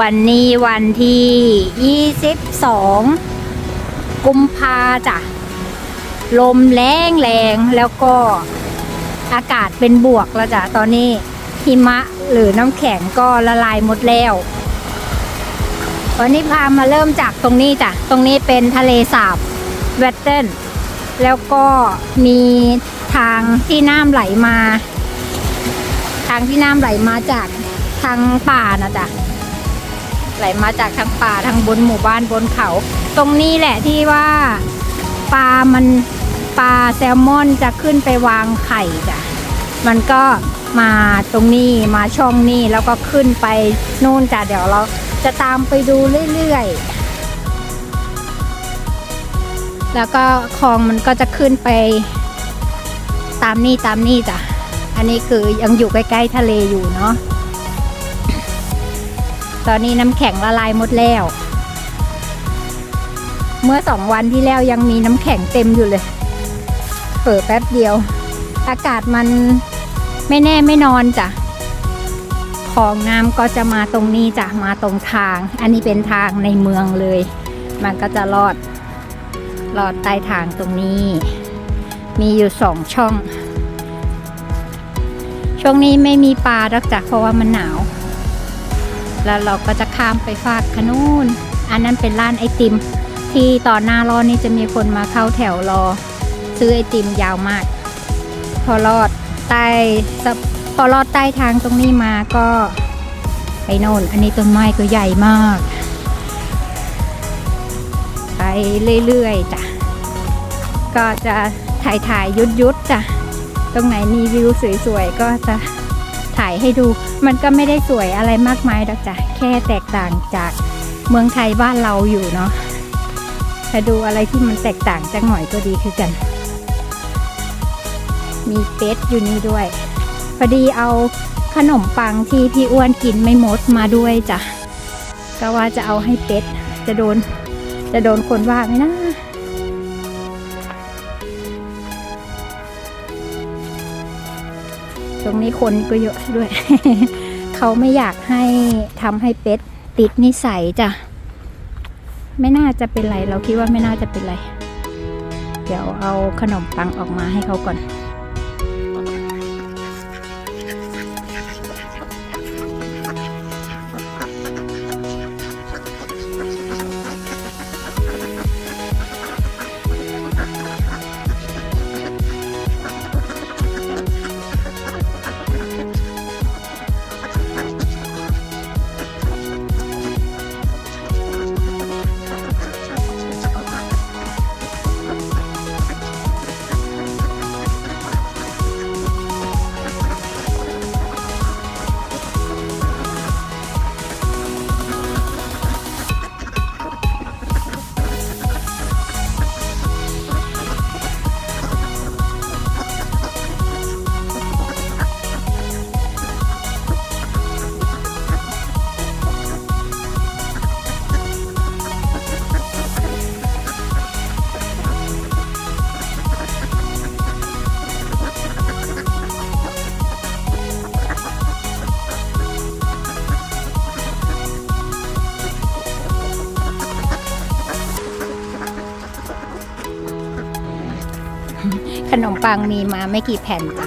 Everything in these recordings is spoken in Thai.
วันนี้วันที่ 22 กุมภาจ้ะ ลมแรงแรงแล้วก็อากาศเป็นบวกแล้วจ้ะ ตอนนี้หิมะหรือน้ำแข็งก็ละลายหมดแล้ว วันนี้พามาเริ่มจากตรงนี้จ้ะ ตรงนี้เป็นทะเลสาบเวตเทิลแล้วก็มีทางที่น้ำไหลมา ทางที่น้ำไหลมาจากทางป่านะจ๊ะ ไหลมาจากทางป่าทางบนหมู่บ้านบนเขา ตรงนี้แหละที่ว่าปลามันปลาแซลมอนจะขึ้นไปวางไข่จ้ะมันก็มาตรงนี้มาช่องนี้แล้วก็ขึ้นไปนู่นจ้ะเดี๋ยวเราจะตามไปดูเรื่อยๆ แล้วก็คลองมันก็จะขึ้นไป ตามนี่ตามนี่จ้ะ อันนี้คือยังอยู่ใกล้ๆทะเลอยู่เนาะ ตอนนี้น้ำแข็งละลายหมดแล้ว เมื่อสองวันที่แล้วยังมีน้ำแข็งเต็มอยู่เลย เปิดแป๊บเดียว อากาศมันไม่แน่ไม่นอนจ้ะของน้ำก็จะมาตรงนี้จ้ะมาตรงทาง อันนี้เป็นทางในเมืองเลย มันก็จะลอดลอดใต้ทางตรงนี้ มีอยู่สองช่อง ช่วงนี้ไม่มีปลาดักจ้ะเพราะว่ามันหนาว แล้วเราก็จะข้ามไปฝากขนูนอันนั้นเป็นร้านไอติม ที่ตอนหน้ารอนี่จะมีคนมาเข้าแถวรอ ซื้อไอติมยาวมาก พอลอดใต้พอลอดใต้ทางตรงนี้มาก็ไปโน่น อันนี้ต้นไม้ก็ใหญ่มาก ไปเรื่อยๆจ้ะ ก็จะถ่ายถ่ายยุดยุดๆจ้ะ ตรงไหนมีวิวสวยๆ ก็จะายให้ดู มันก็ไม่ได้สวยอะไรมากมายดอกจ้ะแค่แตกต่างจากเมืองไทยบ้านเราอยู่เนาะถ้าดูอะไรที่มันแตกต่างจังหน่อยก็ดีคือกัน มีเป็ดอยู่นี่ด้วยพอดีเอาขนมปังที่พี่อ้วนกินไม่หมดมาด้วยจ้ะก็ว่าจะเอาให้เป็ดจะโดน จะโดนคนว่าไหมนะ ตรงนี้คนก็เยอะด้วย เขาไม่อยากให้ทำให้เป็ดติดนิสัยจ้ะ ไม่น่าจะเป็นไร เราคิดว่าไม่น่าจะเป็นไร เดี๋ยวเอาขนมปังออกมาให้เขาก่อน ปังมีมาไม่กี่แผ่นจ้ะ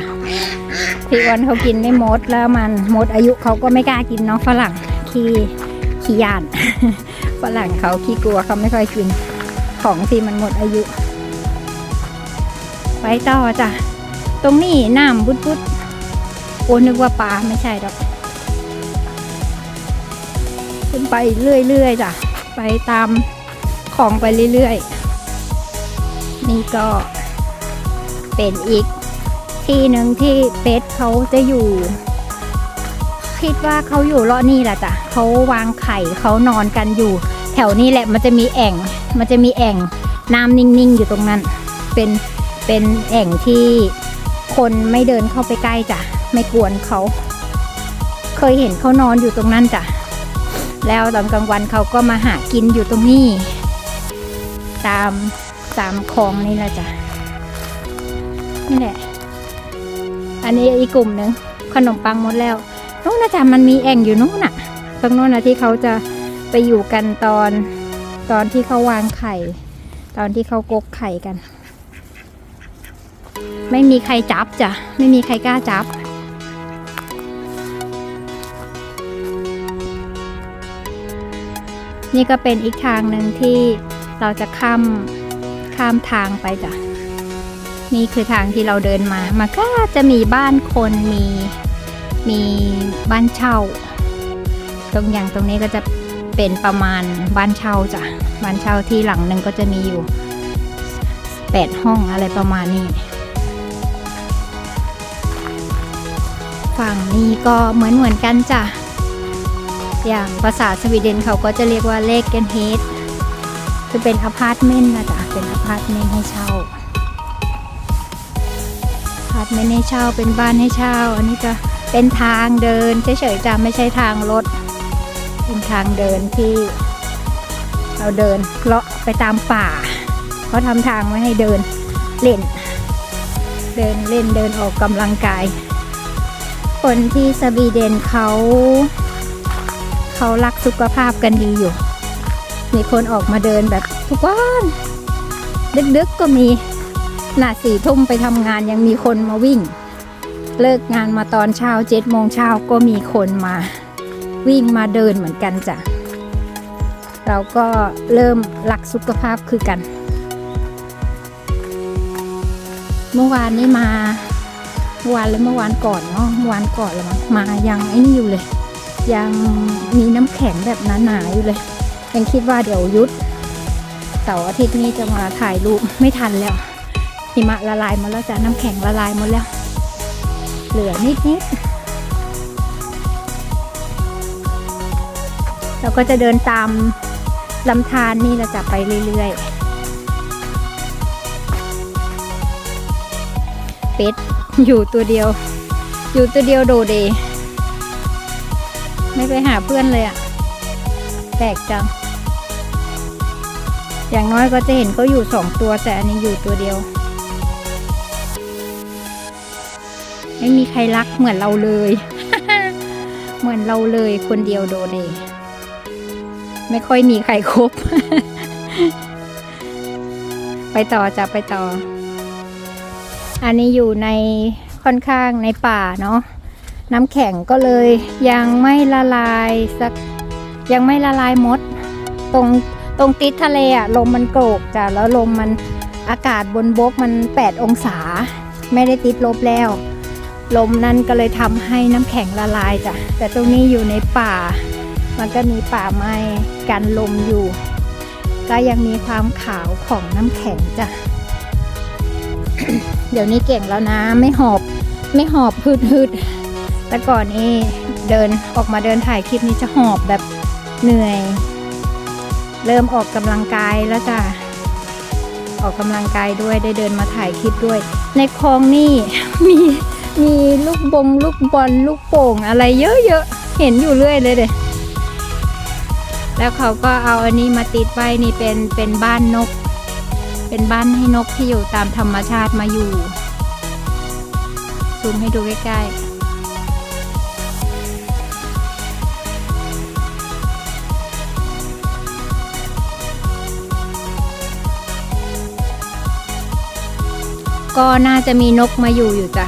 พี่อ้วนเขากินไม่หมดแล้วมันหมดอายุเขาก็ไม่กล้ากินเนาะฝรั่งขี้ขี้ยานฝรั่งเขาขี้กลัวเขาไม่ค่อยกินของที่มันหมดอายุ ไปต่อจ้ะตรงนี้น้ำบุดบุดโอ้นึกว่าปลาไม่ใช่ดอกขึ้นไปเรื่อยๆจ้ะไปตามของไปเรื่อยๆ นี่ก็ เป็นอีกที่หนึ่งที่เป็ดเขาจะอยู่ คิดว่าเขาอยู่เลาะนี่แหละจ้ะเขาวางไข่เขานอนกันอยู่ แถวนี้แหละมันจะมีแอ่ง มันจะมีแอ่งน้ำนิ่งๆอยู่ตรงนั้น เป็นเป็นแอ่งที่คนไม่เดินเข้าไปใกล้จ้ะไม่กวนเขา เคยเห็นเขานอนอยู่ตรงนั้นจ้ะแล้วตอนกลางวันเขาก็มาหากินอยู่ตรงนี้ ตามตามคลองนี่แหละจ้ะ นี่แหละ อันนี้อีกกลุ่มหนึ่งขนมปังหมดแล้วนู้นนะจ๊ะมันมีแอ่งอยู่นู้นน่ะตตรงโน้นนะที่เขาจะไปอยู่กันตอนตอนที่เขาวางไข่ ตอนที่เขากกไข่กัน ไม่มีใครจับจ้ะไม่มีใครกล้าจับนี่ก็เป็นอีกทางหนึ่งที่เราจะข้ามข้ามทางไปจ้ะ นี่คือทางที่เราเดินมา มันก็จะมีบ้านคนมีมีบ้านเช่า ตรงอย่างตรงนี้ก็จะเป็นประมาณบ้านเช่าจ้ะบ้านเช่าที่หลังหนึ่งก็จะมีอยู่แปดห้องอะไรประมาณนี้ ฝั่งนี้ก็เหมือนเหมือนกันจ้ะ อย่างภาษาสวีเดนเขาก็จะเรียกว่าเลกเกนเฮดคือเป็นอพาร์ตเมนต์นะจ๊ะเป็นอพาร์ตเมนต์ให้เช่าอพา ร์ตเมนต์ให้เช่าเป็นบ้านให้เช่า อันนี้จะเป็นทางเดินเฉยๆจ้ะไม่ใช่ทางรถ เป็นทางเดินที่ เราเดินเลาะไปตามป่าเขาทำทางไว้ให้เดินเล่น เดินเล่นเดินออกกำลังกาย คนที่สวีเดนเขาเขารักสุขภาพกันดีอยู่ มีคนออกมาเดินแบบทุกวันดึกๆก็มี หน้าสี่ทุ่มไปทำงานยังมีคนมาวิ่ง เลิกงานมาตอนเช้าเจ็ดโมงเช้าก็มีคนมา วิ่งมาเดินเหมือนกันจ้ะ เราก็เริ่มรักสุขภาพคือกัน เมื่อวานนี้มาเมื่อวานหรือเมื่อวานก่อนเนาะเมื่อวานก่อนแล้วมั้งมายังไอ้นี่อยู่เลย ยังมีน้ำแข็งแบบหนาๆอยู่เลยยังคิดว่าเดี๋ยวยุดเสาร์อาทิตย์นี้จะมาถ่ายรูปไม่ทันแล้ว หิมะละลายหมดแล้วจ้ะน้ำแข็งละลายหมดแล้ว เหลือนิดนิดเราก็จะเดินตามลำธารนี่เราจะไปเรื่อยๆ เป็ดอยู่ตัวเดียว อยู่ตัวเดียวโดเด ไม่ไปหาเพื่อนเลยอะแปลกจัง อย่างน้อยก็จะเห็นเขาอยู่สองตัวแต่อันนี้อยู่ตัวเดียว ไม่มีใครรักเหมือนเราเลย เหมือนเราเลยคนเดียวโดเดไม่ค่อยมีใครครบ ไปต่อจะไปต่อ อันนี้อยู่ในค่อนข้างในป่าเนาะน้ำแข็งก็เลยยังไม่ละลายสักยังไม่ละลายหมด ตรงตรงติดทะเลอะลมมันโกรกจ้ะแล้วลมมันอากาศบนบกมัน 8 องศา ไม่ได้ติดลบแล้ว ลมนั้นก็เลยทำให้น้ำแข็งละลายจ้ะแต่ตรงนี้อยู่ในป่า มันก็มีป่าไม้กันลมอยู่ ก็ยังมีความขาวของน้ำแข็งจ้ะเดี๋ยวนี้เก่งแล้วนะไม่หอบไม่หอบพืดพืดแต่ก่อนนี้เดินออกมาเดินถ่ายคลิปนี้จะหอบแบบเหนื่อย เริ่มออกกำลังกายแล้วจ้ะออกกำลังกายด้วยได้เดินมาถ่ายคลิปด้วย ในคลองนี่มี มีลูกบงลูกบอลลูกโป่งอะไรเยอะๆ เห็นอยู่เรื่อยเลยเด้แล้วเขาก็เอาอันนี้มาติดไว้นี่เป็นเป็นบ้านนก เป็นบ้านให้นกที่อยู่ตามธรรมชาติมาอยู่ ซูมให้ดูใกล้ๆก็น่าจะมีนกมาอยู่อยู่จ้ะ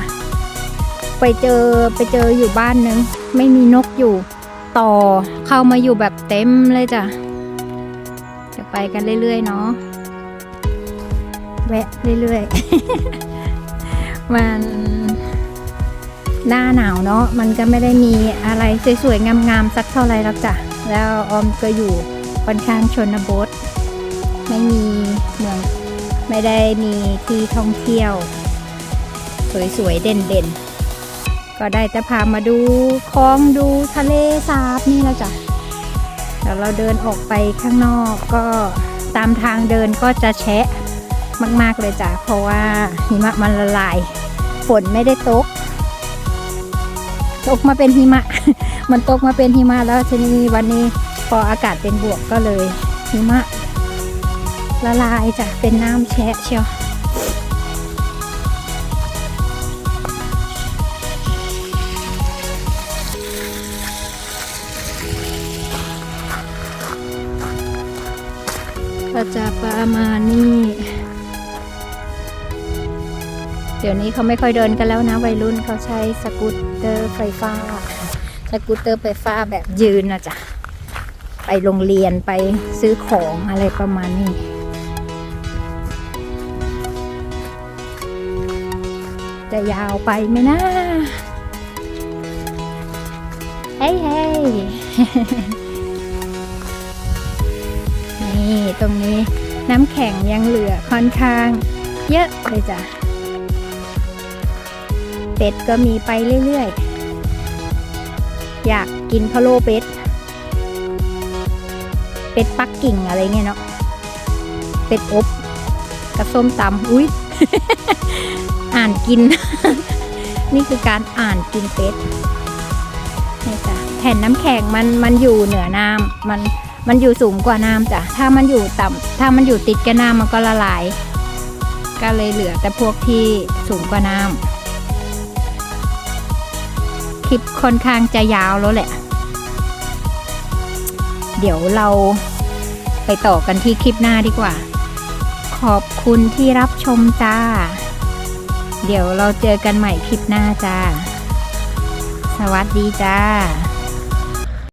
ไปเจอไปเจออยู่บ้านนึง ไม่มีนกอยู่ ต่อเข้ามาอยู่แบบเต็มเลยจ้ะจะไปกันเรื่อยๆเนาะแวะเรื่อยๆ มันหน้าหนาวเนาะมันก็ไม่ได้มีอะไรสวยๆงามๆสักเท่าไหร่แล้วจ้ะแล้วออมก็อยู่ค่อนข้างชนบท ไม่มีเมืองไม่ได้มีที่ท่องเที่ยว สวยๆเด่นๆ ก็ได้แต่พามาดูคลองดูทะเลสาบนี่แล้วจ้ะแล้วเราเดินออกไปข้างนอกก็ตามทางเดินก็จะแชะมาก ๆ เลยจ้ะ เพราะว่าหิมะมันละลาย ฝนไม่ได้ตก ตกมาเป็นหิมะ มันตกมาเป็นหิมะแล้วทีนี้วันนี้พออากาศเป็นบวกก็เลยหิมะละลายจ้ะ เป็นน้ำแชะเชียว ก็จะประมาณนี้ เดี๋ยวนี้เขาไม่ค่อยเดินกันแล้วนะ วัยรุ่นเขาใช้สกูตเตอร์ไฟฟ้า สกูตเตอร์ไฟฟ้าแบบยืนนะจ๊ะ ไปโรงเรียนไปซื้อของอะไรประมาณนี้จะยาวไปไหมนะ เฮ้ยเฮ้ย นี่ตรงนี้น้ำแข็งยังเหลือค่อนข้าง เยอะเลยจ้ะ เป็ดก็มีไปเรื่อยๆ อยากกินพะโล้เป็ด เป็ดปักกิ่งอะไรเงี้ยเนาะ เป็ดอบกระส้มตำอุ้ยอ่านกิน นี่คือการอ่านกินเป็ดนี่จ้ะแผ่นน้ำแข็งมันมันอยู่เหนือน้ำมัน มันอยู่สูงกว่าน้ำจ้ะ ถ้ามันอยู่ต่ำถ้ามันอยู่ติดกับน้ำมันก็ละลาย ก็เลยเหลือแต่พวกที่สูงกว่าน้ำคลิปค่อนข้างจะยาวแล้วแหละ เดี๋ยวเราไปต่อกันที่คลิปหน้าดีกว่า ขอบคุณที่รับชมจ้า เดี๋ยวเราเจอกันใหม่คลิปหน้าจ้า สวัสดีจ้า